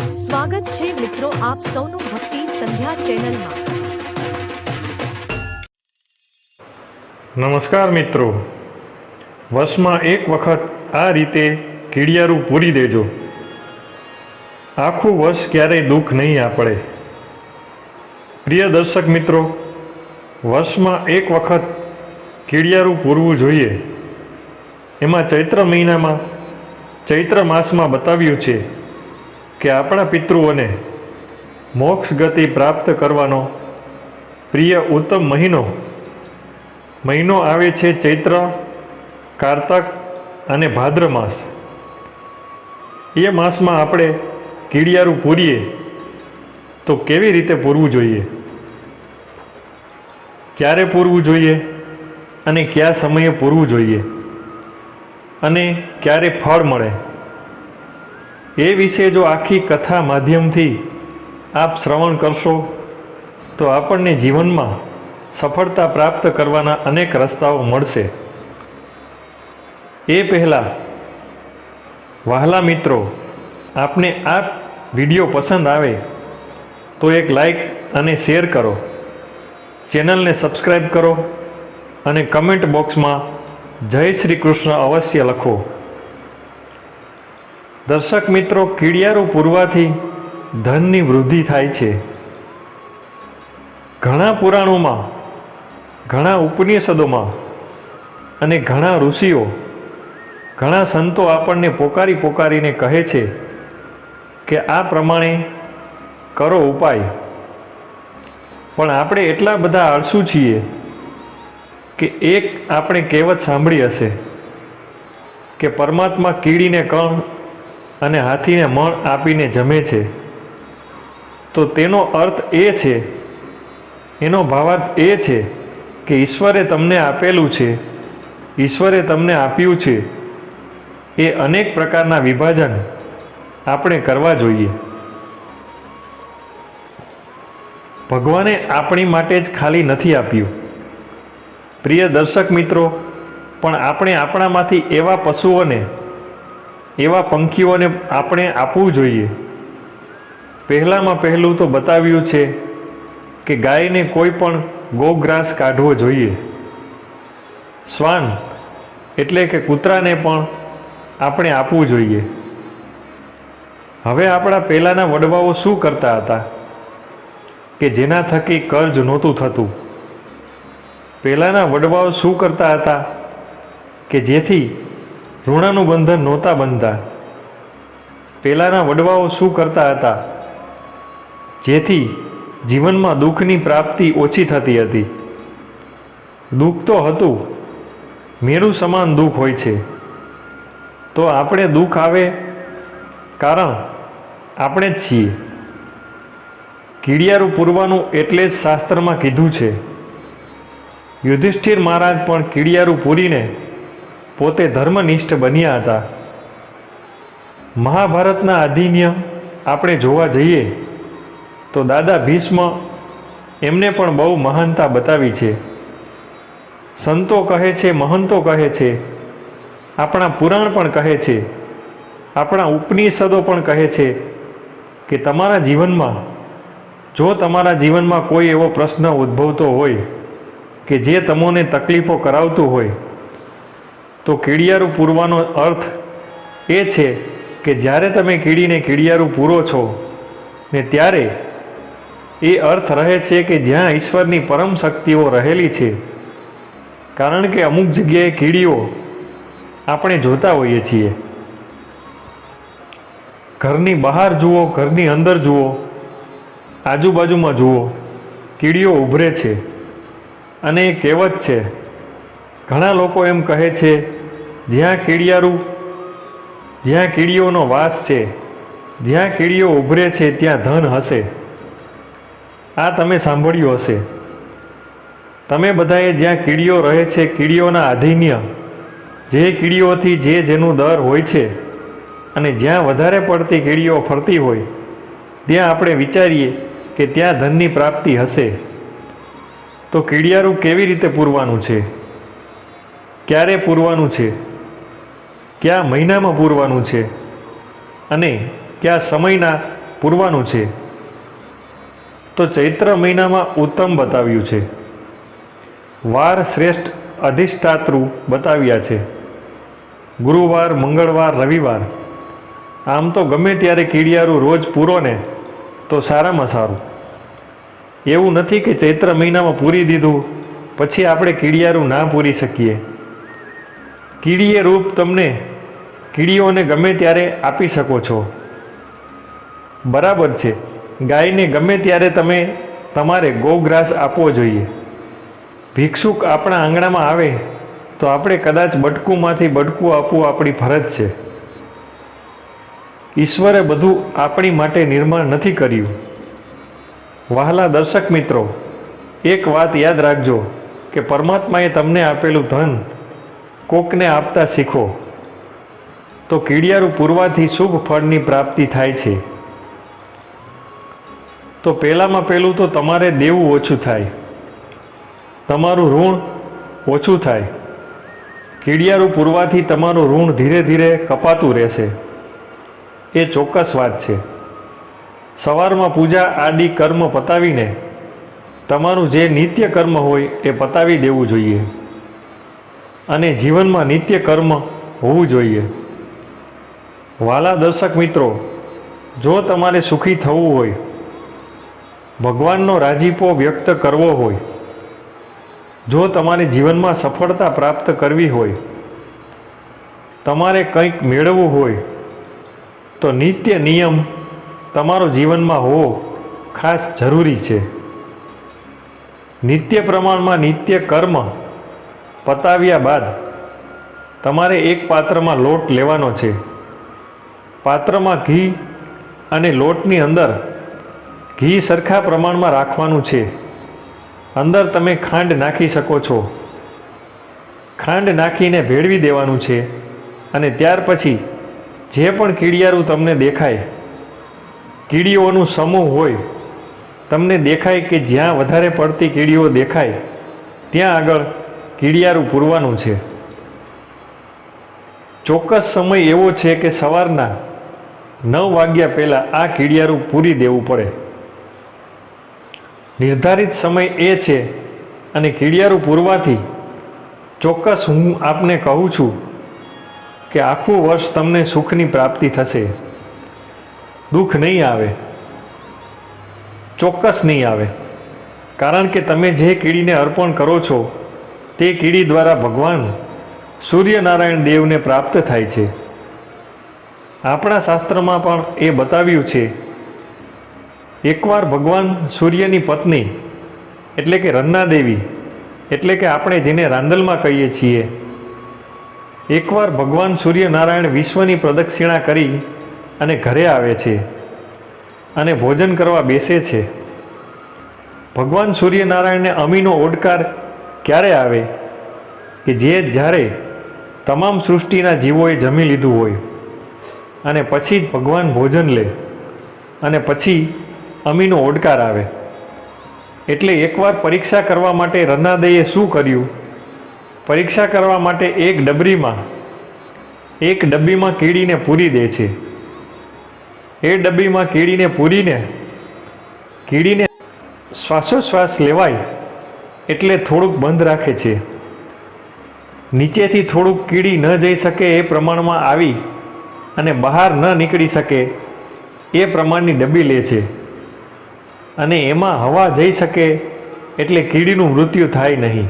સ્વાગત છે મિત્રો આપ સૌનું ભક્તિ સંધ્યા ચેનલમાં. નમસ્કાર મિત્રો. વર્ષમાં એક વખત આ રીતે કીડિયારું પૂરી દેજો. આખું વર્ષ ક્યારેય દુઃખ નહીં આપણે પ્રિય દર્શક મિત્રો, વર્ષમાં એક વખત કીડિયારું પૂરવું જોઈએ. એમાં ચૈત્ર મહિનામાં, ચૈત્ર માસમાં બતાવ્યું છે. કે આપણા પિતૃઓને મોક્ષ ગતિ પ્રાપ્ત કરવાનો પ્રિય ઉત્તમ મહિનો મહિનો આવે છે ચૈત્ર, કારતક અને ભાદ્ર માસ. એ માસમાં આપણે કીડિયારું પૂરીએ તો કેવી રીતે પૂરવું જોઈએ? ક્યારે પૂરવું જોઈએ અને કયા સમયે પૂરવું જોઈએ? અને ક્યારે ફળ મળે? એ વિશે જો આખી કથા માધ્યમથી આપ શ્રવણ કરશો, તો આપણને જીવનમાં સફળતા પ્રાપ્ત કરવાના અનેક રસ્તાઓ મળશે. એ પહેલાં વહાલા મિત્રો, આપને આ વીડિયો પસંદ આવે, તો એક લાઈક અને શેર કરો. ચેનલને સબસ્ક્રાઈબ કરો અને કમેન્ટ બોક્સમાં જય શ્રી કૃષ્ણ અવશ્ય લખો. દર્શક મિત્રો કીડિયારો પૂરવાથી ધનની વૃદ્ધિ થાય છે. ઘણા પુરાણોમાં, ઘણા ઉપનિષદોમાં અને ઘણા ઋષિઓ, ઘણા સંતો આપણને પોકારી પોકારીને કહે છે કે આ પ્રમાણે કરો ઉપાય. પણ આપણે એટલા બધા આળસુ છીએ કે એક આપણે કહેવત સાંભળી હશે કે પરમાત્મા કીડીને કણ અને હાથીને મણ આપીને જમે છે. તો તેનો અર્થ એ છે, એનો ભાવાર્થ એ છે કે ઈશ્વરે તમને આપેલું છે, ઈશ્વરે તમને આપ્યું છે. એ અનેક પ્રકારના વિભાજન આપણે કરવા જોઈએ. ભગવાને આપણી માટે જ ખાલી નથી આપ્યું. પ્રિય દર્શક મિત્રો, પણ આપણે આપણામાંથી એવા પશુઓને એવા પંખીઓને આપણે આપવું જોઈએ. પહેલાંમાં પહેલું તો બતાવ્યું છે કે ગાયને કોઈ પણ ગોગ્રાસ કાઢવો જોઈએ. શ્વાન એટલે કે કૂતરાને પણ આપણે આપવું જોઈએ. હવે આપણા પહેલાંના વડવાઓ શું કરતા હતા? કે જેના થકી કર્જ નહોતું થતું. પહેલાંના વડવાઓ શું કરતા હતા? કે જેથી ઋણાનું બંધન નહોતા બનતા. પહેલાંના વડવાઓ શું કરતા હતા? જેથી જીવનમાં દુઃખની પ્રાપ્તિ ઓછી થતી હતી. દુઃખ તો હતું. મેરું સમાન દુઃખ હોય છે. તો આપણે દુઃખ આવે કારણ આપણે જ છીએ. કીડિયારું પૂરવાનું એટલે જ શાસ્ત્રમાં કીધું છે. યુધિષ્ઠિર મહારાજ પણ કીડિયારું પૂરીને પોતે ધર્મનિષ્ઠ બન્યા હતા. મહાભારતના અધિનિયમ આપણે જોવા જઈએ તો દાદા ભીષ્મ એમને પણ બહુ મહાનતા બતાવી છે. સંતો કહે છે, મહંતો કહે છે, આપણા પુરાણ પણ કહે છે, આપણા ઉપનિષદો પણ કહે છે કે તમારા જીવનમાં, જો તમારા જીવનમાં કોઈ એવો પ્રશ્ન ઉદ્ભવતો હોય કે જે તમને તકલીફો કરાવતું હોય તો કીડિયારું પૂરવાનો અર્થ એ છે કે જ્યારે તમે કીડીને કીડિયારું પૂરો છો, ને ત્યારે એ અર્થ રહે છે કે જ્યાં ઈશ્વરની પરમ શક્તિઓ રહેલી છે. કારણ કે અમુક જગ્યાએ કીડીઓ આપણે જોતા હોઈએ છીએ. ઘરની બહાર જુઓ, ઘરની અંદર જુઓ, આજુબાજુમાં જુઓ, કીડીઓ ઉભરે છે. અને એ કહેવત છે ઘણા લોકો એમ કહે છે, જ્યાં કીડિયારું જ્યાં કીડીઓનો વાસ છે, જ્યાં કીડીઓ ઉભરે છે, ત્યાં ધન હશે. આ તમે સાંભળ્યું હશે. તમે બધાએ જ્યાં કીડીઓ રહે છે, કીડીઓના આધીન્ય, જે કીડીઓથી જે જેનું દર હોય છે, અને જ્યાં વધારે પડતી કીડીઓ ફરતી હોય, ત્યાં આપણે વિચારીએ કે ત્યાં ધનની પ્રાપ્તિ હશે. તો કીડિયારું કેવી રીતે પૂરવાનું છે? ક્યારે પૂરવાનું છે? કયા મહિનામાં પૂરવાનું છે? અને કયા સમયના પૂરવાનું છે? તો ચૈત્ર મહિનામાં ઉત્તમ બતાવ્યું છે. વાર શ્રેષ્ઠ અધિષ્ઠાતૃ બતાવ્યા છે. ગુરુવાર, મંગળવાર, રવિવાર. આમ તો ગમે ત્યારે કીડિયારું રોજ પૂરો ને, તો સારામાં સારું. એવું નથી કે ચૈત્ર મહિનામાં પૂરી દીધું, પછી આપણે કીડિયારું ના પૂરી શકીએ. કીડીએ રૂપ તમને કીડીઓને ગમે ત્યારે આપી શકો છો. બરાબર છે. ગાયને ગમે ત્યારે તમે તમારે ગૌગ્રાસ આપવો જોઈએ. ભિક્ષુક આપણા આંગણામાં આવે તો આપણે કદાચ બટકુમાંથી બટકું આપવું આપણી ફરજ છે. ઈશ્વરે બધું આપણી માટે નિર્માણ નથી કર્યું. વહાલા દર્શક મિત્રો, એક વાત યાદ રાખજો કે પરમાત્માએ તમને આપેલું ધન કોકને આપતા શીખો. તો કીડિયારું પૂરવાથી શુભ ફળની પ્રાપ્તિ થાય છે. તો પહેલાંમાં પહેલું તો તમારે દેવું ઓછું થાય. તમારું ઋણ ઓછું થાય. કીડિયારું પૂરવાથી તમારું ઋણ ધીરે ધીરે કપાતું રહેશે. એ ચોક્કસ વાત છે. સવારમાં પૂજા આદિ કર્મ પતાવીને, તમારું જે નિત્ય કર્મ હોય એ પતાવી દેવું જોઈએ. અને જીવનમાં નિત્ય કર્મ હોવું જોઈએ. વાલા દર્શક મિત્રો, જો તમારે સુખી થવું હોય, ભગવાનનો રાજીપો વ્યક્ત કરવો હોય, જો તમારે જીવનમાં સફળતા પ્રાપ્ત કરવી હોય, તમારે કંઈક મેળવવું હોય, તો નિત્ય નિયમ તમારો જીવનમાં હોવો ખાસ જરૂરી છે. નિત્ય પ્રમાણમાં નિત્ય કર્મ પતાવ્યા બાદ તમારે એક પાત્રમાં લોટ લેવાનો છે. પાત્રમાં ઘી અને લોટની અંદર ઘી સરખા પ્રમાણમાં રાખવાનું છે. અંદર તમે ખાંડ નાખી શકો છો. ખાંડ નાખીને ભેળવી દેવાનું છે અને ત્યાર પછી જે પણ કીડિયારું તમને દેખાય કીડીઓનું સમૂહ હોય, તમને દેખાય કે જ્યાં વધારે પડતી કીડીઓ દેખાય, ત્યાં આગળ કીડિયારું પૂરવાનું છે. ચોક્કસ સમય એવો છે કે સવારના નવ વાગ્યા પહેલાં આ કીડિયારું પૂરી દેવું પડે. નિર્ધારિત સમય એ છે અને કીડિયારું પૂરવાથી ચોક્કસ હું આપને કહું છું કે આખું વર્ષ તમને સુખની પ્રાપ્તિ થશે. દુઃખ નહીં આવે. ચોક્કસ નહીં આવે. કારણ કે તમે જે કીડીને અર્પણ કરો છો તે કીડી દ્વારા ભગવાન સૂર્યનારાયણ દેવને પ્રાપ્ત થાય છે. આપણા શાસ્ત્રમાં પણ એ બતાવ્યું છે. એકવાર ભગવાન સૂર્યની પત્ની, એટલે કે રન્ના દેવી, એટલે કે આપણે જેને રાંદલમાં કહીએ છીએ, એકવાર ભગવાન સૂર્યનારાયણ વિશ્વની પ્રદક્ષિણા કરી અને ઘરે આવે છે અને ભોજન કરવા બેસે છે. ભગવાન સૂર્યનારાયણને અમીનો ઓડકાર ક્યારે આવે? કે જે જ્યારે તમામ સૃષ્ટિના જીવોએ જમી લીધું હોય અને પછી જ ભગવાન ભોજન લે અને પછી અમીનો ઓડકાર આવે. એટલે એકવાર પરીક્ષા કરવા માટે રનાદઈએ શું કર્યું? પરીક્ષા કરવા માટે એક ડબરીમાં, એક ડબ્બીમાં કીડીને પૂરી દે છે. એ ડબ્બીમાં કીડીને પૂરીને, કીડીને શ્વાસોશ્વાસ લેવાય એટલે થોડુંક બંધ રાખે છે. નીચેથી થોડુંક કીડી ન જઈ શકે એ પ્રમાણમાં આવી અને બહાર ન નીકળી શકે એ પ્રમાણની ડબ્બી લે છે. અને એમાં હવા જઈ શકે એટલે કીડીનું મૃત્યુ થાય નહીં.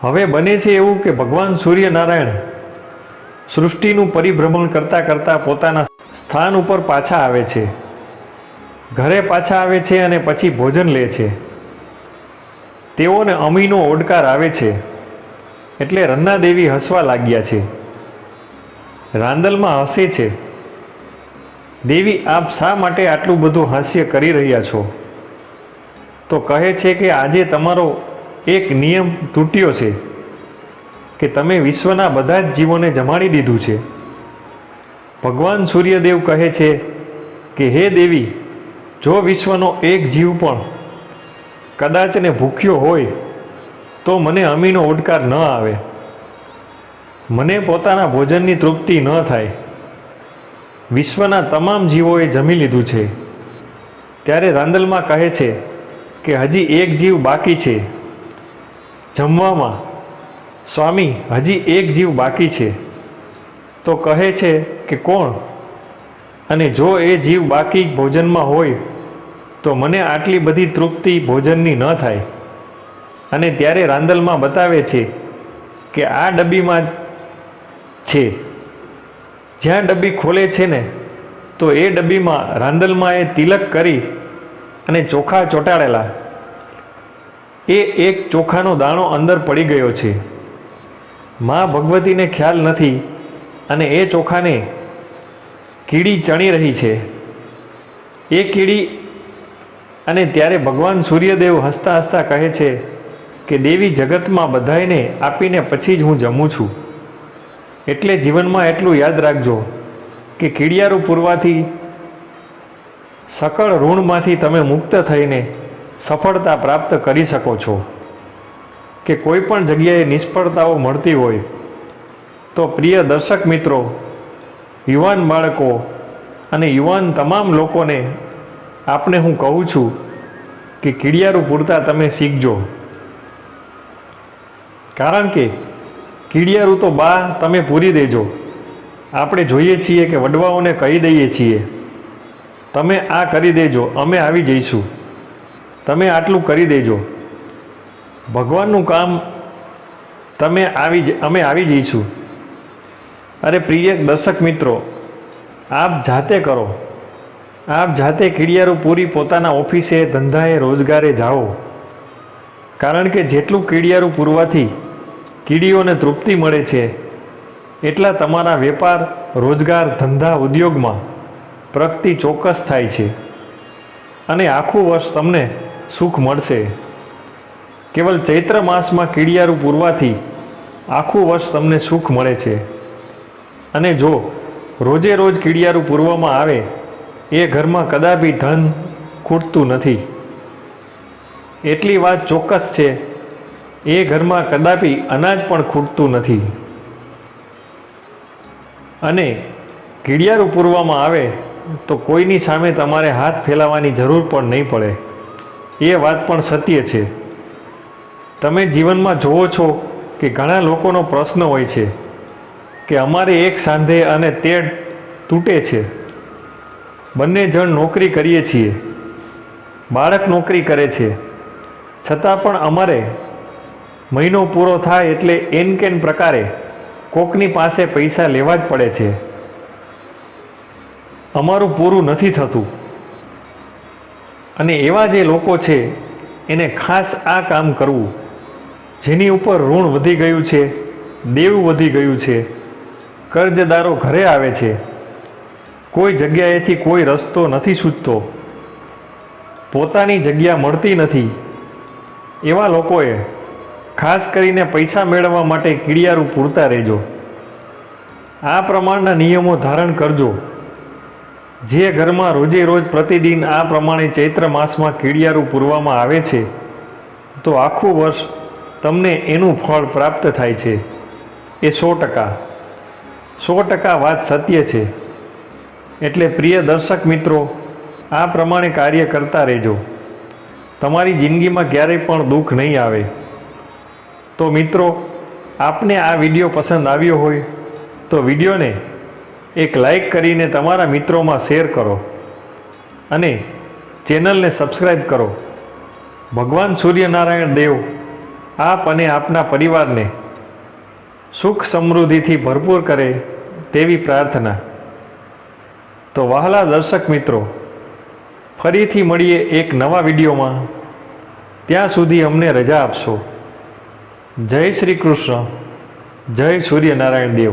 હવે બને છે એવું કે ભગવાન સૂર્યનારાયણ સૃષ્ટિનું પરિભ્રમણ કરતાં કરતાં પોતાના સ્થાન ઉપર પાછા આવે છે. ઘરે પાછા આવે છે અને પછી ભોજન લે છે. તેઓને અમીનો ઓડકાર આવે છે. એટલે રન્ના દેવી હસવા લાગ્યા છે. રાંદલમાં હસે છે. દેવી, આપ શા માટે આટલું બધું હાસ્ય કરી રહ્યા છો? તો કહે છે કે આજે તમારો એક નિયમ તૂટ્યો છે કે તમે વિશ્વના બધા જ જીવોને જમાડી દીધું છે. ભગવાન સૂર્યદેવ કહે છે કે, હે દેવી જો વિશ્વનો એક જીવ પણ કદાચ ને ભૂખ્યો હોય, તો મને અમીનો ઓડકાર ન આવે. મને પોતાના ભોજનની તૃપ્તિ ન થાય. વિશ્વના તમામ જીવોએ જમી લીધું છે. ત્યારે રાંદલમાં કહે છે કે હજી એક જીવ બાકી છે. જમવામાં, સ્વામી, હજી એક જીવ બાકી છે. તો કહે છે કે, કોણ? અને જો એ જીવ બાકી ભોજનમાં હોય, તો મને આટલી બધી તૃપ્તિ ભોજનની ન થાય. અને ત્યારે રાંદલમાં બતાવે છે કે આ ડબ્બીમાં છે. જ્યાં ડબ્બી ખોલે છે ને, તો એ ડબ્બીમાં રાંદલમાં એ તિલક કરી અને ચોખા ચોંટાડેલા. એ એક ચોખાનો દાણો અંદર પડી ગયો છે. મા ભગવતીને ખ્યાલ નથી અને એ ચોખાને કીડી ચણી રહી છે. એ કીડી અને ત્યારે ભગવાન સૂર્યદેવ હસતા હસતા કહે છે કે, દેવી જગતમાં બધાઈને આપીને પછી જ હું જમું છું. એટલે જીવનમાં એટલું યાદ રાખજો કે કીડિયારું પૂરવાથી, સકળ ઋણમાંથી તમે મુક્ત થઈને સફળતા પ્રાપ્ત કરી શકો છો. કે કોઈ પણ જગ્યાએ નિષ્ફળતાઓ મળતી હોય, તો પ્રિય દર્શક મિત્રો યુવાન બાળકો અને યુવાન તમામ લોકોને આપને હું કહું છું કે કીડિયારું પૂરતા તમે શીખજો. કારણ કે કીડિયારું તો બા તમે પૂરી દેજો. આપણે જોઈએ છીએ કે વડવાઓને કહી દઈએ છીએ, તમે આ કરી દેજો, અમે આવી જઈશું. તમે આટલું કરી દેજો. ભગવાનનું કામ તમે આવી અમે આવી જઈશું. અરે પ્રિય દર્શક મિત્રો, આપ જાતે કરો. આપ જાતે કીડિયારું પૂરી પોતાના ઓફિસે, ધંધાએ, રોજગારે જાઓ. કારણ કે જેટલું કીડિયારું પૂરવાથી કીડીઓને તૃપ્તિ મળે છે, એટલા તમારા વેપાર, રોજગાર, ધંધા, ઉદ્યોગમાં પ્રગતિ ચોક્કસ થાય છે. અને આખું વર્ષ તમને સુખ મળશે. કેવલ ચૈત્ર માસમાં કીડિયારું પૂરવાથી આખું વર્ષ તમને સુખ મળે છે. અને જો રોજે રોજ કીડિયારું પૂરવામાં આવે, એ ઘરમાં કદાપી ધન ખૂટતું નથી. એટલી વાત ચોક્કસ છે, એ ઘરમાં કદાપી અનાજ પણ ખૂટતું નથી. અને કીડિયારું પૂરવામાં આવે, તો કોઈની સામે તમારે હાથ ફેલાવાની જરૂર પણ નહીં પડે. એ વાત પણ સત્ય છે. તમે જીવનમાં જુઓ છો કે ઘણા લોકોનો પ્રશ્ન હોય છે કે અમારે એક સાંધે અને તે તૂટે છે. બંને જણ નોકરી કરીએ છીએ. બાળક નોકરી કરે છે. છતાં પણ અમારે મહિનો પૂરો થાય એટલે એન કેન પ્રકારે કોકની પાસે પૈસા લેવા જ પડે છે. અમારું પૂરું નથી થતું. અને એવા જે લોકો છે, એને ખાસ આ કામ કરવું. જેની ઉપર ઋણ વધી ગયું છે, દેવું વધી ગયું છે. કર્જદારો ઘરે આવે છે. કોઈ જગ્યાએથી કોઈ રસ્તો નથી સૂચતો પોતાની જગ્યા મળતી નથી. એવા લોકોએ ખાસ કરીને પૈસા મેળવવા માટે કીડિયારું પૂરતા રહેજો. આ પ્રમાણના નિયમો ધારણ કરજો. જે ઘરમાં રોજે રોજ પ્રતિદિન આ પ્રમાણે ચૈત્ર માસમાં કીડિયારું પૂરવામાં આવે છે, તો આખું વર્ષ તમને એનું ફળ પ્રાપ્ત થાય છે. એ સો ટકા. સો ટકા વાત સત્ય છે. એટલે પ્રિય દર્શક મિત્રો, આ પ્રમાણે કાર્ય કરતા રહેજો. તમારી જિંદગીમાં ક્યારેય પણ દુઃખ નહીં આવે. તો મિત્રો, આપને આ વીડિયો પસંદ આવ્યો હોય, તો વિડીયોને એક લાઈક કરીને તમારા મિત્રોમાં શેર કરો. અને ચેનલને સબસ્ક્રાઈબ કરો. ભગવાન સૂર્યનારાયણ દેવ, આપ અને આપના પરિવારને સુખ સમૃદ્ધિથી ભરપૂર કરે. તેવી પ્રાર્થના. તો વહાલા દર્શક મિત્રો, ફરીથી મળીએ એક નવા વિડીયોમાં. ત્યાં સુધી અમને રજા આપશો. જય શ્રી કૃષ્ણ. જય સૂર્યનારાયણ દેવ.